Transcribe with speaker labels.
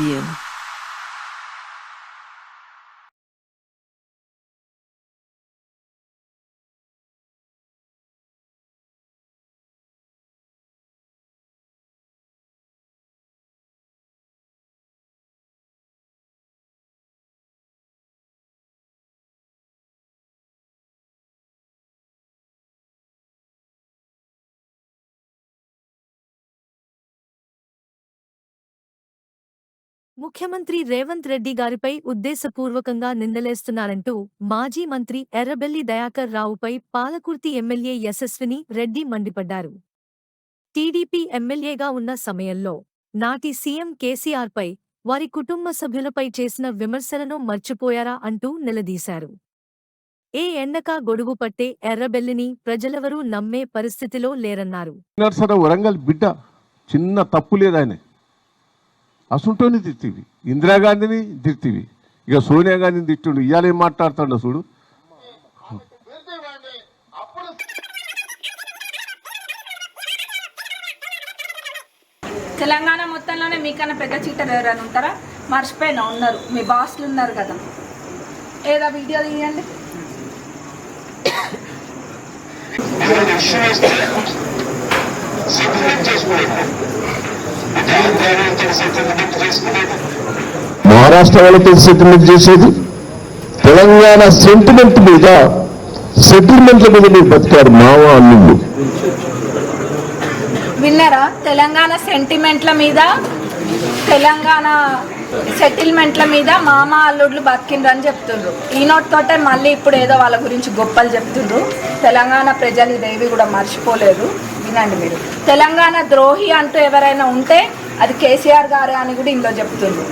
Speaker 1: you. ముఖ్యమంత్రి రేవంత్ రెడ్డి గారిపై ఉద్దేశపూర్వకంగా నిందలేస్తున్నారంటూ మాజీ మంత్రి ఎర్రబెల్లి దయాకర్ రావుపై పాలకుర్తి ఎమ్మెల్యే యశస్విని రెడ్డి మండిపడ్డారు. టీడీపీ ఎమ్మెల్యేగా ఉన్న సమయంలో నాటి సీఎం కేసీఆర్పై వారి కుటుంబ సభ్యులపై చేసిన విమర్శలను మర్చిపోయారా అంటూ నిలదీశారు. ఏ ఎండకా గొడుగు పట్టే ఎర్రబెల్లిని ప్రజలెవరూ నమ్మే పరిస్థితిలో లేరన్నారు.
Speaker 2: వరంగల్ బిడ్డ చిన్న తప్పు లేదు అసుంటోని తిట్టివి ఇందిరాగాంధీని తిట్టివి ఇక సోనియా గాంధీని తిట్టిండు. ఇవాళ ఏం మాట్లాడుతాడు చూడు.
Speaker 3: తెలంగాణ మొత్తంలోనే మీకన్నా పెద్ద చీటర్ ఎవరైనా ఉంటారా? మర్చిపోయినా ఉన్నారు. మీ బాస్లు ఉన్నారు కదా. ఏదో వీడియో తీయండి.
Speaker 4: చేసుకోలేదు అంటే ధైర్యం సెటిల్మెంట్ చేసుకునేది
Speaker 5: మహారాష్ట్ర వాళ్ళతో సెటిల్మెంట్ చేసేది? తెలంగాణ సెంటిమెంట్ మీద సెటిల్మెంట్ల మీద మీరు బతికారు మావ అల్లుళ్ళు
Speaker 3: విన్నారా? తెలంగాణ సెంటిమెంట్ల మీద తెలంగాణ సెటిల్మెంట్ల మీద మామ అల్లుడ్లు బతికిండ్రు అని చెప్తుండ్రు. ఈ నోట్ తోటే మళ్ళీ ఇప్పుడు ఏదో వాళ్ళ గురించి గొప్పలు చెప్తుండ్రు. తెలంగాణ ప్రజలు ఇదేవి కూడా మర్చిపోలేదు. వినండి మీరు. తెలంగాణ ద్రోహి అంటూ ఎవరైనా ఉంటే అది కేసీఆర్ గారే అని కూడా ఇందులో చెప్తుంది.